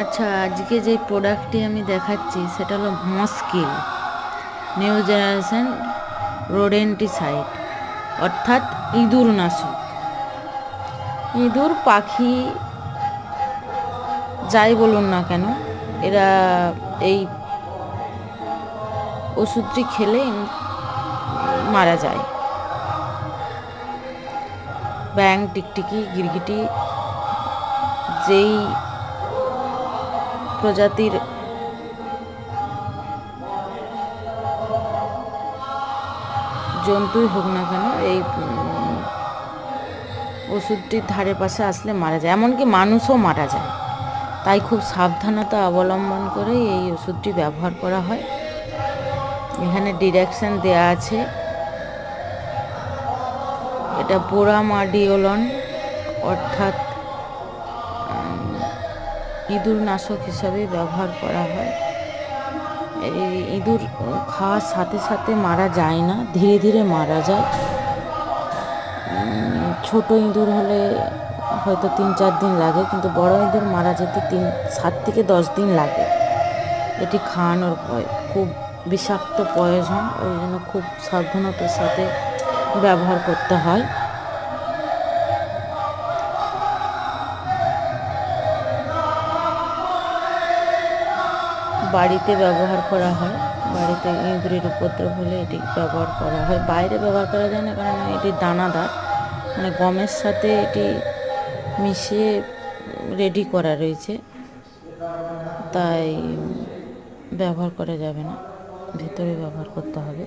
আচ্ছা আজকে যে প্রোডাক্টটি আমি দেখাচ্ছি, সেটা হলো মস্কিল নিউ জেনারেশন রোডেন্টিসাইড অর্থাৎ ইঁদুর নাশক। ইঁদুর, পাখি, যাই বলুন না কেন, এরা এই ওষুধটি খেলে মারা যায়। ব্যাং টিকটিকি, গিরগিটি, যেই প্রজাতির জন্তুই হোক না কেন, এই ওষুধটির ধারে পাশে আসলে মারা যায়। এমনকি মানুষও মারা যায়। তাই খুব সাবধানতা অবলম্বন করে এই ওষুধটি ব্যবহার করা হয়। এখানে ডিরেকশন দেয়া আছে। এটা পোরামাডিওলন অর্থাৎ ইঁদুর নাশক হিসাবে ব্যবহার করা হয়। ইঁদুর খাওয়ার সাথে সাথে মারা যায় না, ধীরে ধীরে মারা যায়। ছোট ইঁদুর হলে হয়তো তিন চার দিন লাগে, কিন্তু বড় ইঁদুর মারা যেতে তিন, সাত থেকে দশ দিন লাগে। এটি খাওয়ানোর খুব বিষাক্ত প্রয়োজন, ওই জন্য খুব সাবধানতার সাথে ব্যবহার করতে হয়। বাড়িতে ব্যবহার করা হয়। বাড়িতে ইঁদুরের উপদ্রব হলে এটি ব্যবহার করা হয়। বাইরে ব্যবহার করা যায় না, কারণ এটি দানাদার। মানে গমের সাথে এটি মিশিয়ে রেডি করা রয়েছে। তাই ব্যবহার করা যাবে না। ভেতরে ব্যবহার করতে হবে।